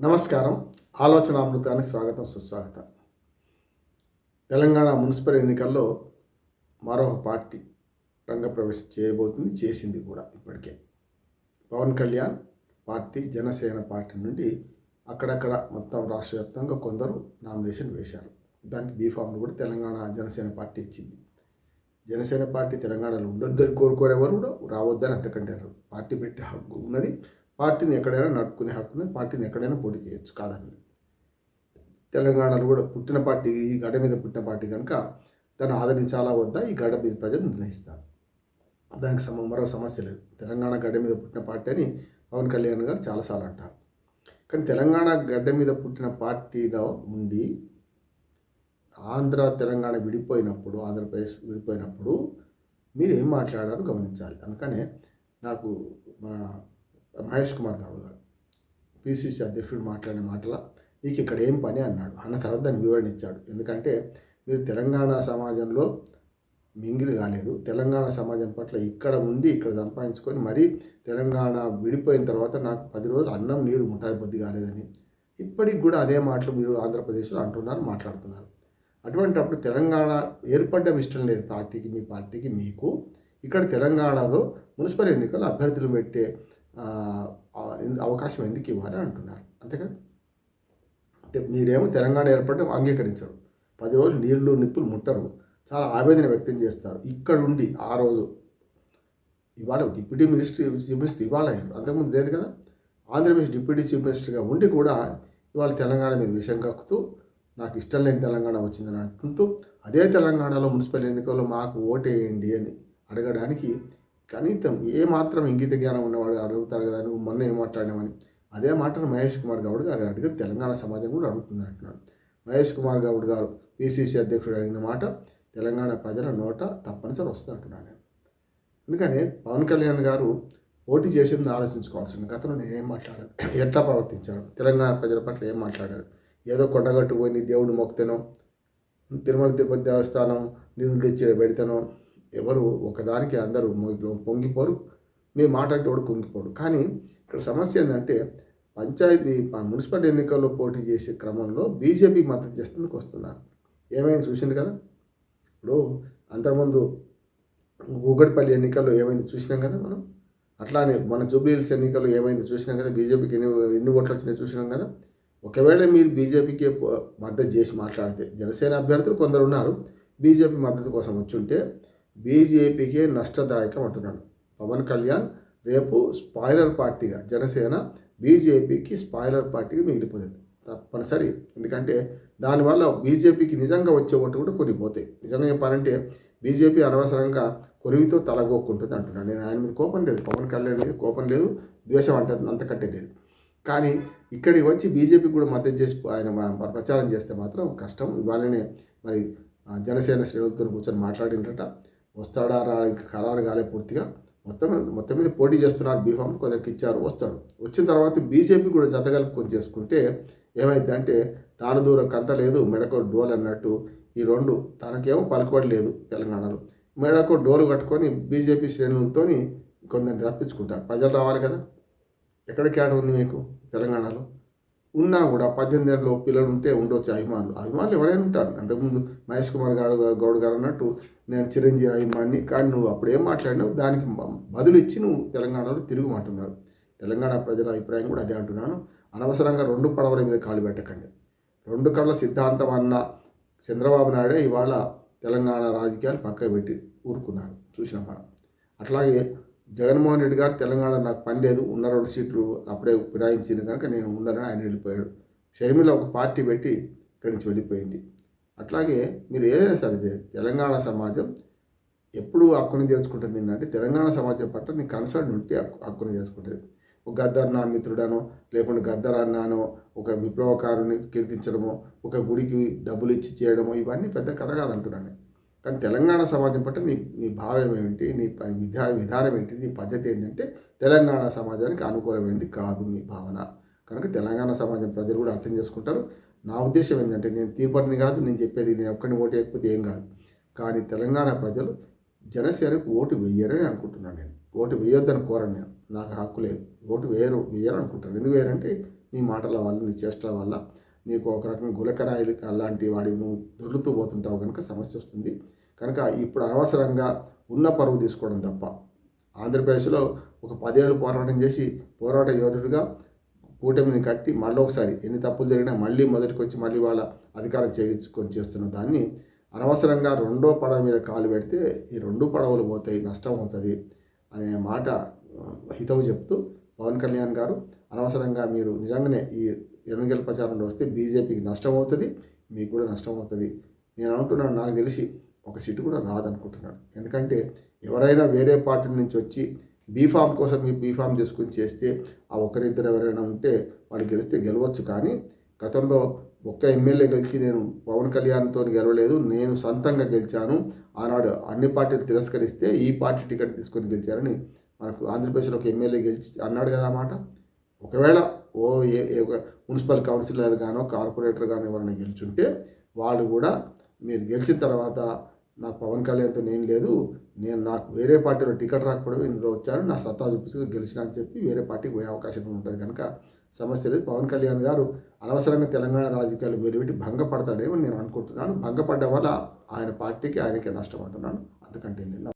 నమస్కారం. ఆలోచన అమృతానికి స్వాగతం సుస్వాగతం. తెలంగాణ మున్సిపల్ ఎన్నికల్లో మరో పార్టీ రంగప్రవేశం చేయబోతుంది చేసింది కూడా ఇప్పటికే. పవన్ కళ్యాణ్ పార్టీ జనసేన పార్టీ నుండి అక్కడక్కడ మొత్తం రాష్ట్ర వ్యాప్తంగా కొందరు నామినేషన్ వేశారు. దానికి బీఫామ్ను కూడా తెలంగాణ జనసేన పార్టీ ఇచ్చింది. జనసేన పార్టీ తెలంగాణలో ఉండొద్దని కోరుకోరేవారు కూడా రావద్దని అంతకంటారు పార్టీ పెట్టే హక్కు ఉన్నది పార్టీని ఎక్కడైనా నడుపుకునే హక్కుని పార్టీని ఎక్కడైనా పోటీ చేయొచ్చు కాదని తెలంగాణలో కూడా పుట్టిన పార్టీ ఈ గడ్డ మీద పుట్టిన పార్టీ కనుక దాన్ని ఆదరించాలా వద్దా ఈ గడ్డ మీద ప్రజలు నిర్ణయిస్తారు. దానికి సమ మరో సమస్య లేదు. తెలంగాణ గడ్డ మీద పుట్టిన పార్టీ అని పవన్ కళ్యాణ్ గారు చాలాసార్లు అంటారు. కానీ తెలంగాణ గడ్డ మీద పుట్టిన పార్టీలో ఉండి ఆంధ్ర తెలంగాణ విడిపోయినప్పుడు ఆంధ్రప్రదేశ్ విడిపోయినప్పుడు మీరు ఏం మాట్లాడారో గమనించాలి. అందుకనే నాకు మన మహేష్ కుమార్ గౌడ్ గారు పిసిసి అధ్యక్షుడు మాట్లాడిన మాటల నీకు ఇక్కడ ఏం పని అన్నాడు. అన్న తర్వాత దాన్ని వివరణ ఇచ్చాడు. ఎందుకంటే మీరు తెలంగాణ సమాజంలో మింగిలి కాలేదు. తెలంగాణ సమాజం పట్ల ఇక్కడ ఉండి ఇక్కడ సంపాదించుకొని మరీ తెలంగాణ విడిపోయిన తర్వాత నాకు పది రోజులు అన్నం నీరు ముఠాయి బుద్ధి కాలేదని ఇప్పటికి కూడా అదే మాటలు మీరు ఆంధ్రప్రదేశ్లో అంటున్నారు మాట్లాడుతున్నారు. అటువంటిప్పుడు తెలంగాణ ఏర్పడ్డం ఇష్టం లేదు పార్టీకి మీ పార్టీకి మీకు ఇక్కడ తెలంగాణలో మున్సిపల్ ఎన్నికలు అభ్యర్థులు పెట్టే అవకాశం ఎందుకు ఇవ్వాలి అంటున్నారు. అంతేకాదు అంటే మీరేమో తెలంగాణ ఏర్పడడం అంగీకరించరు. పది రోజులు నీళ్ళు నిప్పులు ముట్టరు. చాలా ఆవేదన వ్యక్తం చేస్తారు. ఇక్కడ ఉండి ఆ రోజు ఇవాళ డిప్యూటీ మినిస్టర్ చీఫ్ మినిస్టర్ ఇవాళ అయ్యారు అంతకుముందు లేదు కదా? ఆంధ్రప్రదేశ్ డిప్యూటీ చీఫ్ మినిస్టర్గా ఉండి కూడా ఇవాళ తెలంగాణ మీద విషయం కక్కుతూ నాకు ఇష్టం లేని తెలంగాణ వచ్చిందని అంటుంటూ అదే తెలంగాణలో మున్సిపల్ ఎన్నికల్లో మాకు ఓటేయండి అని అడగడానికి కనీసం ఏ మాత్రం ఇంగిత జ్ఞానం ఉన్నవాడు అడుగుతారు కదా నువ్వు మొన్న ఏం మాట్లాడినామని అదే మాటను మహేష్ కుమార్ గౌడ్ గారు అడిగి తెలంగాణ సమాజం కూడా అడుగుతుంది అంటున్నాడు మహేష్ కుమార్ గౌడ్ గారు పిసిసి అధ్యక్షుడు అడిగిన మాట తెలంగాణ ప్రజల నోట తప్పనిసరి వస్తుంది అంటున్నాను నేను అందుకని పవన్ కళ్యాణ్ గారు పోటీ చేసింది ఆలోచించుకోవాల్సింది. గతంలో నేను ఏం మాట్లాడాను? ఎట్లా ప్రవర్తించాను తెలంగాణ ప్రజల పట్ల ఏం మాట్లాడాను ఏదో కొండగట్టు పోయి దేవుడు మొక్తేనో? తిరుమల తిరుపతి దేవస్థానం నిధులు తెచ్చి పెడతాను? ఎవరు ఒకదానికి అందరూ పొంగిపోరు. మీ మాటకి కూడా కుంగిపోడు. కానీ ఇక్కడ సమస్య ఏంటంటే పంచాయతీ మున్సిపల్ ఎన్నికల్లో పోటీ చేసే క్రమంలో బీజేపీ మద్దతు చేస్తుంది వస్తున్నారు. ఏమైంది చూసింది కదా? ఇప్పుడు అంతకుముందు గూగడ్పల్లి ఎన్నికల్లో ఏమైంది చూసినాం కదా మనం? అట్లానే మన జూబ్లీహిల్స్ ఎన్నికల్లో ఏమైంది చూసినాం కదా? బీజేపీకి ఎన్ని ఎన్ని ఓట్లు వచ్చినాయి చూసినాం కదా? ఒకవేళ మీరు బీజేపీకి మద్దతు చేసి మాట్లాడితే జనసేన అభ్యర్థులు కొందరు ఉన్నారు. బీజేపీ మద్దతు కోసం వచ్చుంటే బీజేపీకే నష్టదాయకం అంటున్నాను పవన్ కళ్యాణ్ రేపు స్పాయిలర్ పార్టీగా జనసేన బీజేపీకి స్పాయిలర్ పార్టీగా మిగిలిపోతుంది. తప్పనిసరి. ఎందుకంటే దానివల్ల బీజేపీకి నిజంగా వచ్చే ఓటు కూడా కొనిపోతాయి. నిజంగా చెప్పాలంటే బీజేపీ అనవసరంగా కొరివితో తలగొక్కుంటుంది అంటున్నాను నేను ఆయన మీద కోపం లేదు. పవన్ కళ్యాణ్ మీద కోపం లేదు. ద్వేషం అంటే అంతకంటే లేదు. కానీ ఇక్కడికి వచ్చి బీజేపీ కూడా మద్దతు చేసి ఆయన ప్రచారం చేస్తే మాత్రం కష్టం. ఇవాళనే మరి జనసేన శ్రేణులతో కూర్చొని మాట్లాడినట. వస్తాడా రా ఇంకా ఖరారు కాలే పూర్తిగా. మొత్తం మొత్తం మీద పోటీ చేస్తున్నారు బీఫామ్ కొందరికి ఇచ్చారు వస్తాడు. వచ్చిన తర్వాత బీజేపీ కూడా జతగలుపుకొని చేసుకుంటే ఏమైందంటే తాను దూరం కంత లేదు మెడకో డోల్ అన్నట్టు ఈ రెండు తనకేమో పలుకుబడి లేదు తెలంగాణలో. మెడకో డోలు కట్టుకొని బీజేపీ శ్రేణులతో కొందరిని రప్పించుకుంటారు. ప్రజలు రావాలి కదా? ఎక్కడ క్యాడర్ ఉంది మీకు తెలంగాణలో? ఉన్నా కూడా పద్దెనిమిది ఏళ్ళలో పిల్లలు ఉంటే ఉండొచ్చు అభిమానులు. అభిమానులు ఎవరైనా ఉంటారు. అంతకుముందు మహేష్ కుమార్ గారు గౌడ్ గారు అన్నట్టు నేను చిరంజీవి అభిమాని కానీ నువ్వు అప్పుడు ఏం మాట్లాడినావు? దానికి బదులు ఇచ్చి నువ్వు తెలంగాణలో తిరుగుమంటున్నాడు తెలంగాణ ప్రజల అభిప్రాయం కూడా అదే అంటున్నాను. అనవసరంగా రెండు పడవల మీద కాలు పెట్టకండి. రెండు కళ్ళ సిద్ధాంతం అన్న చంద్రబాబు నాయుడే ఇవాళ తెలంగాణ రాజకీయాలు పక్కకు పెట్టి ఊరుకున్నారు. చూసినాం మనం. అట్లాగే జగన్మోహన్ రెడ్డి గారు తెలంగాణ నాకు పని లేదు ఉన్న రెండు సీట్లు అప్పుడే ఫిరాయించింది కనుక నేను ఉండనని ఆయన వెళ్ళిపోయాడు. షర్మిల ఒక పార్టీ పెట్టి ఇక్కడి నుంచి వెళ్ళిపోయింది. అట్లాగే మీరు ఏదైనా సరే తెలంగాణ సమాజం ఎప్పుడు హక్కుని చేసుకుంటుంది ఏంటంటే తెలంగాణ సమాజం పట్ల నీ కన్సర్న్ ఉంటే హక్కుని చేసుకుంటుంది ఒక గద్దర్ నా మిత్రుడనో లేకుంటే గద్దర్ అన్నానో ఒక విప్లవకారుని కీర్తించడమో ఒక గుడికి డబ్బులు ఇచ్చి చేయడమో ఇవన్నీ పెద్ద కథ కాదంటున్నాను కానీ తెలంగాణ సమాజం పట్ల నీ నీ భావం ఏమిటి? నీ విధా విధానం ఏంటి? నీ పద్ధతి ఏంటంటే తెలంగాణ సమాజానికి అనుకూలమైనది కాదు నీ భావన. కనుక తెలంగాణ సమాజం ప్రజలు కూడా అర్థం చేసుకుంటారు. నా ఉద్దేశం ఏంటంటే నేను తీర్పడిని కాదు నేను చెప్పేది నేను ఒక్కడిని ఓటు వేయకపోతే ఏం కాదు. కానీ తెలంగాణ ప్రజలు జనసేనకు ఓటు వేయరని అనుకుంటున్నాను నేను. ఓటు వేయొద్దని కోరను నేను. నాకు హక్కు లేదు. ఓటు వేయరు వేయరు అనుకుంటాను ఎందుకు వేయరంటే నీ మాటల వల్ల నీ చేష్టల వల్ల నీకు ఒక రకం గులకరాయిలు అలాంటి వాడి నువ్వు దొర్లుతూ పోతుంటావు కనుక సమస్య వస్తుంది. కనుక ఇప్పుడు అనవసరంగా ఉన్న పరువు తీసుకోవడం తప్ప ఆంధ్రప్రదేశ్లో ఒక పదేళ్ళు పోరాటం చేసి పోరాట యోధుడిగా కూటమిని కట్టి మళ్ళీ ఒకసారి ఎన్ని తప్పులు జరిగినా మళ్ళీ మొదటికి వచ్చి మళ్ళీ వాళ్ళ అధికారం చేయించుకొని చేస్తున్న దాన్ని అనవసరంగా రెండో పడవ మీద కాలు పెడితే ఈ రెండు పడవలు పోతాయి నష్టం అవుతుంది అనే మాట హితవు చెప్తూ పవన్ కళ్యాణ్ గారు అనవసరంగా మీరు నిజంగానే ఈ ఎన్నికల ప్రచారంలో వస్తే బీజేపీకి నష్టం అవుతుంది మీకు కూడా నష్టం అవుతుంది. నేను అనుకుంటున్నాను నాకు తెలిసి ఒక సీటు కూడా రాదనుకుంటున్నాను. ఎందుకంటే ఎవరైనా వేరే పార్టీ నుంచి వచ్చి బీఫామ్ కోసం మీ బీఫామ్ తీసుకుని చేస్తే ఆ ఒకరిద్దరు ఎవరైనా ఉంటే వాళ్ళు గెలిస్తే గెలవచ్చు. కానీ గతంలో ఒక్క ఎమ్మెల్యే గెలిచి నేను పవన్ కళ్యాణ్తో గెలవలేదు నేను సొంతంగా గెలిచాను. ఆనాడు అన్ని పార్టీలు తిరస్కరిస్తే ఈ పార్టీ టికెట్ తీసుకొని గెలిచారని మనకు ఆంధ్రప్రదేశ్లో ఒక ఎమ్మెల్యే గెలిచి అన్నాడు కదా అన్నమాట ఒకవేళ ఓ ఏ ఏ ఒక మున్సిపల్ కౌన్సిలర్ గానో కార్పొరేటర్ గానో ఎవరైనా గెలుచుంటే వాళ్ళు కూడా మీరు గెలిచిన తర్వాత నాకు పవన్ కళ్యాణ్తో నేను లేదు నేను నాకు వేరే పార్టీలో టికెట్ రాకపోవడం ఇందులో వచ్చాను నా సత్తా చూపిస్తూ గెలిచిన అని చెప్పి వేరే పార్టీకి పోయే అవకాశం ఉంటుంది. కనుక సమస్య లేదు. పవన్ కళ్యాణ్ గారు అనవసరంగా తెలంగాణ రాజకీయాలు వేరుపెట్టి భంగపడతాడేమో నేను అనుకుంటున్నాను. భంగపడ్డం వల్ల ఆయన పార్టీకి ఆయనకే నష్టం అంటున్నాను. అందుకంటే నిన్న